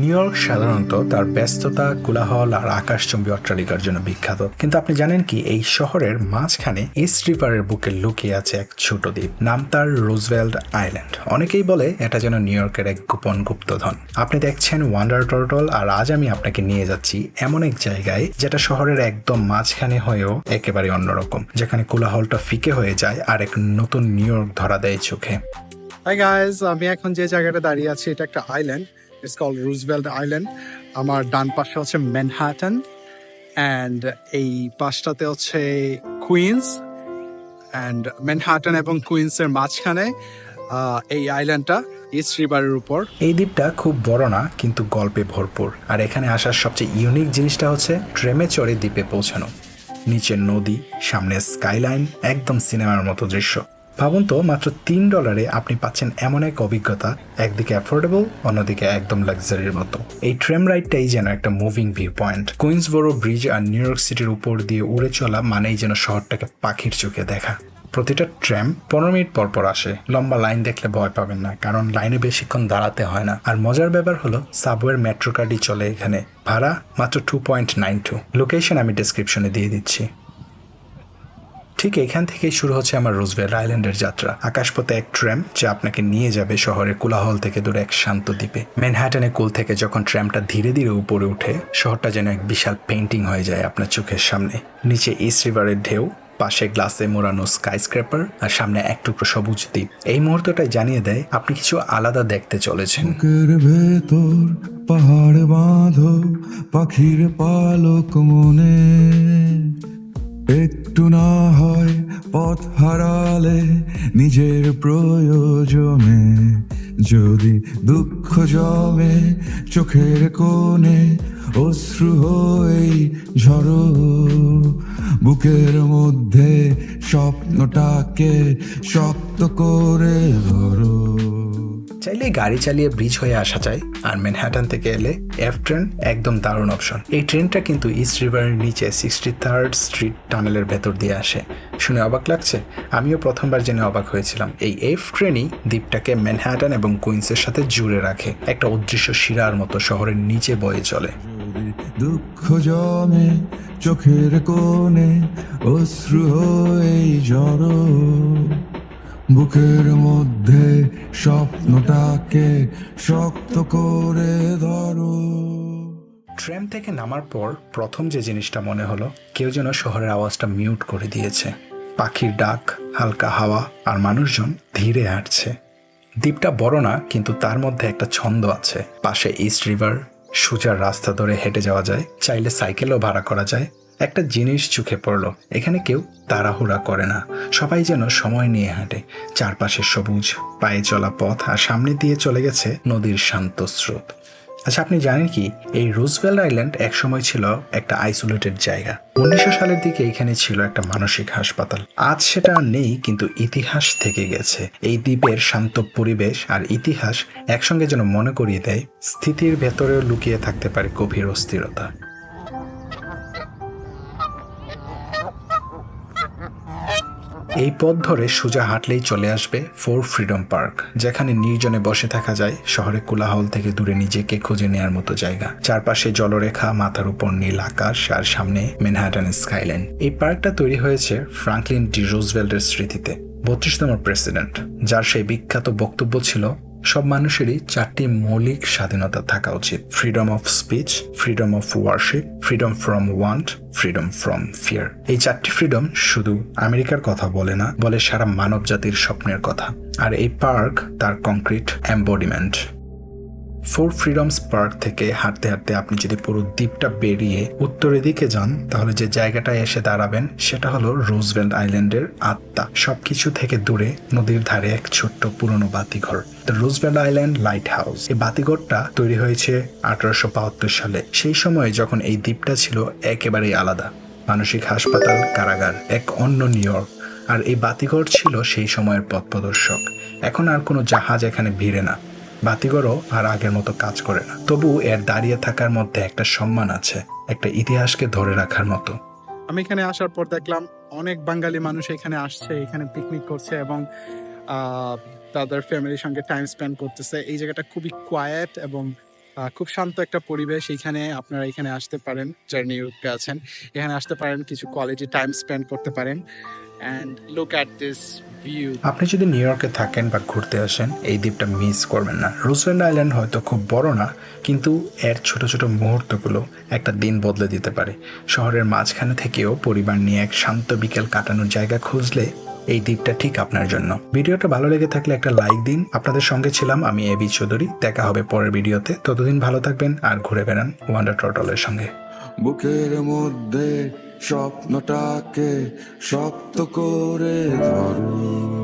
New York সাধারণত তার ব্যস্ততা, কোলাহল আর আকাশচুম্বী অট্টালিকার জন্য বিখ্যাত। কিন্তু আপনি জানেন কি, এই শহরের মাঝখানে ইস্ট রিভারের বুকে লুকিয়ে আছে এক ছোট দ্বীপ। নাম তার রুজভেল্ট আইল্যান্ড অনেকেই বলে এটা যেন নিউ ইয়র্কের এক গোপন গুপ্তধন। আপনি দেখছেন ওয়ান্ডার টর্টল আর আজ আমি আপনাকে নিয়ে যাচ্ছি এমন এক জায়গায় যেটা শহরের একদম মাঝখানে হয়েও একেবারে অন্যরকম, যেখানে কোলাহলটা ফিকে হয়ে যায় আর এক নতুন নিউ ইয়র্ক ধরা দেয় চোখে। গাইজ আমি এখন যে জায়গাটা দাঁড়িয়ে আছি, এটা একটা আইল্যান্ড কল রুজভেল্ট আইল্যান্ড আমার ডান পাশে হচ্ছে ম্যানহাটন অ্যান্ড এই পাশটাতে হচ্ছে কুইন্স অ্যান্ড ম্যানহাটন এবং কুইন্সের মাঝখানে এই আইল্যান্ডটা ইস্ট উপর। এই দ্বীপটা খুব বড় না, কিন্তু গল্পে ভরপুর। আর এখানে আসার সবচেয়ে ইউনিক জিনিসটা হচ্ছে ট্রেমে চড়ে দ্বীপে পৌঁছানো। নিচে নদী, সামনে স্কাইলাইন একদম সিনেমার মতো দৃশ্য। ভাবুন তো, মাত্র তিন ডলারে আপনি পাচ্ছেন এমন এক অভিজ্ঞতা, একদিকে অ্যাফোর্ডেবল অন্যদিকে একদম লাক্সারির মতো। এই ট্রেম রাইডটাই যেন একটা moving view point Queensboro bridge আর নিউ ইয়র্ক সিটির উপর দিয়ে উড়ে চলা মানেই যেন শহরটাকে পাখির চোখে দেখা। প্রতিটা ট্র্যাম পনেরো মিনিট পর পর আসে। লম্বা লাইন দেখলে ভয় পাবেন না, কারণ লাইনে বেশিক্ষণ দাঁড়াতে হয় না। আর মজার ব্যাপার হলো সাবওয়ের মেট্রো কার্ডই চলে এখানে। ভাড়া মাত্র two point nine two location আমি ডিসক্রিপশনে দিয়ে দিচ্ছি। ঠিক এখান থেকেই শুরু হচ্ছে আমার রোজভেল আইল্যান্ডের যাত্রা। আকাশপথে এক ট্র্যাম যা আপনাকে নিয়ে যাবে শহরের কোলাহল থেকে দূরে এক শান্ত দ্বীপে। ম্যানহাটনের কুল থেকে যখন ট্র্যামটা ধীরে ধীরে উপরে উঠে শহরটা যেন এক বিশাল পেন্টিং হয়ে যায় আপনার চোখের সামনে। নিচে ইস্ট রিভারের ঢেউ, পাশে গ্লাসে মোড়ানো স্কাই স্ক্র্যাপার আর সামনে এক টুকরো সবুজ দ্বীপ। এই মুহূর্তটাই জানিয়ে দেয়, আপনি কিছু আলাদা দেখতে চলেছেন। পাহাড় বাঁধো, পাখির পালক মনে। একটু না হয় পথ হারালে নিজের প্রয়োজনে। যদি দুঃখ জমে চোখের কোণে অশ্রু হয়েই ঝরো, বুকের মধ্যে স্বপ্নটাকে শক্ত করে ধরো। চাইলে গাড়ি চালিয়ে ব্রিজ হয়ে আসা যায়, আর ম্যানহাটন থেকে এলে এফ ট্রেন একদম দারুণ অপশন এই ট্রেনটা কিন্তু ইস্ট রিভারের নিচে সিক্সটি থার্ড স্ট্রিট টানেলের ভেতর দিয়ে আসে। শুনে অবাক লাগছে? আমিও প্রথমবার জেনে অবাক হয়েছিলাম। এই এফ ট্রেনই দ্বীপটাকে ম্যানহাটন এবং কুইন্সের সাথে জুড়ে রাখে। একটা অদৃশ্য শিরার মতো শহরের নিচে বয়ে চলে। দুঃখ জমে চোখের কোণে অশ্রু হয়ে জড়ো বুকের মধ্যে স্বপ্নটাকে শক্ত করে ধরো। ট্রেন থেকে নামার পর প্রথম যে জিনিসটা মনে হলো, কেউ যেন শহরের আওয়াজটা মিউট করে দিয়েছে। পাখির ডাক, হালকা হাওয়া আর মানুষজন ধীরে হাঁটছে। দ্বীপটা বড় না, কিন্তু তার মধ্যে একটা ছন্দ আছে। পাশে ইস্ট রিভার সুজার রাস্তা ধরে হেঁটে যাওয়া যায়, চাইলে সাইকেলও ভাড়া করা যায়। একটা জিনিস চোখে পড়ল। এখানে কেউ তাড়াহুড়া করে না। সবাই যেন সময় নিয়ে হাঁটে। চারপাশে সবুজ, পায়ে চলা পথ আর সামনে দিয়ে চলে গেছে নদীর শান্ত স্রোত। আচ্ছা আপনি জানেন কি? এই রুজভেল আইল্যান্ড একসময় ছিল একটা আইসোলেটেড জায়গা। উনিশশো সালের দিকে এখানে ছিল একটা মানসিক হাসপাতাল। আজ সেটা নেই, কিন্তু ইতিহাস থেকে গেছে। এই দ্বীপের শান্ত পরিবেশ আর ইতিহাস একসঙ্গে যেন মনে করিয়ে দেয়, স্থিতির ভেতরেও লুকিয়ে থাকতে পারে গভীর অস্থিরতা। এই পথ ধরে সোজা হাঁটলেই চলে আসবে ফোর ফ্রিডম পার্ক, যেখানে নির্জনে বসে থাকা যায় শহরে কোলাহল থেকে দূরে নিজেকে খুঁজে নেওয়ার মতো জায়গা। চারপাশে জলরেখা, মাথার উপর নীল আকাশ আর সামনে ম্যানহাটন স্কাইল্যান্ড এই পার্কটা তৈরি হয়েছে ফ্রাঙ্কলিন ডি রুজভেল্টের স্মৃতিতে। বত্রিশতম প্রেসিডেন্ট, যার সেই বিখ্যাত বক্তব্য ছিল সব মানুষেরই চারটি মৌলিক স্বাধীনতা থাকা উচিত। Freedom of speech freedom of worship freedom from want freedom from fear এই চারটি ফ্রিডম শুধু আমেরিকার কথা বলে না, বলে সারা মানব জাতির স্বপ্নের কথা। আর এই পার্ক তার concrete embodiment four freedoms park থেকে হাঁটতে হাঁটতে আপনি যদি পুরো দ্বীপটা বেরিয়ে উত্তরের দিকে যান, তাহলে যে জায়গাটায় এসে দাঁড়াবেন, সেটা হলো রোজভেল্ট আইল্যান্ডের আত্মা। সবকিছু থেকে দূরে নদীর ধারে এক ছোট্ট পুরনো বাতিঘর the Roosevelt island lighthouse এই বাতিঘরটা তৈরি হয়েছে আঠারোশো বাহাত্তর সালে। সেই সময় যখন এই দ্বীপটা ছিল একেবারেই আলাদা। মানসিক হাসপাতাল, কারাগার, এক অন্য নিউ ইয়র্ক আর এই বাতিঘর ছিল সেই সময়ের পথ প্রদর্শক। এখন আর কোনো জাহাজ এখানে ভিড়ে না। বাতিঘরও আর আগের মতো কাজ করে না। তবু এর দাঁড়িয়ে থাকার মধ্যে একটা সম্মান আছে, একটা ইতিহাসকে ধরে রাখার মতো। আমি এখানে আসার পর দেখলাম অনেক বাঙালি মানুষ এখানে আসছে, এখানে পিকনিক করছে এবং তাদের ফ্যামিলির সঙ্গে টাইম স্পেন্ড করতেছে। এই জায়গাটা খুবই কোয়ায়েট এবং খুব শান্ত একটা পরিবেশ। এখানে আপনারা এখানে আসতে পারেন যারা নিউ আছেন। এখানে আসতে পারেন, কিছু কোয়ালিটি টাইম স্পেন্ড করতে পারেন। অ্যান্ড লুক অ্যাট দিস আপনি যদি নিউ ইয়র্কে থাকেন বা ঘুরতে আসেন এই দ্বীপটা মিস করবেন না। রুজভেন্ট আইল্যান্ড হয়তো খুব বড় না কিন্তু এর ছোট ছোট মুহূর্তগুলো একটা দিন বদলে দিতে পারে। শহরের মাঝখানে থেকেও পরিবার নিয়ে এক শান্ত বিকেল কাটানোর জায়গা খুঁজলে এই দ্বীপটা ঠিক আপনার জন্য। ভিডিওটা ভালো লেগে থাকলে একটা লাইক দিন। আপনাদের সঙ্গে ছিলাম আমি এবি চৌধুরী। দেখা হবে পরের ভিডিওতে। ততদিন ভালো থাকবেন আর ঘুরে বেড়ান ওয়ান্ডার টর্টলের সঙ্গে। বুকের মধ্যে স্বপ্নটাকে শক্ত করে ধরো।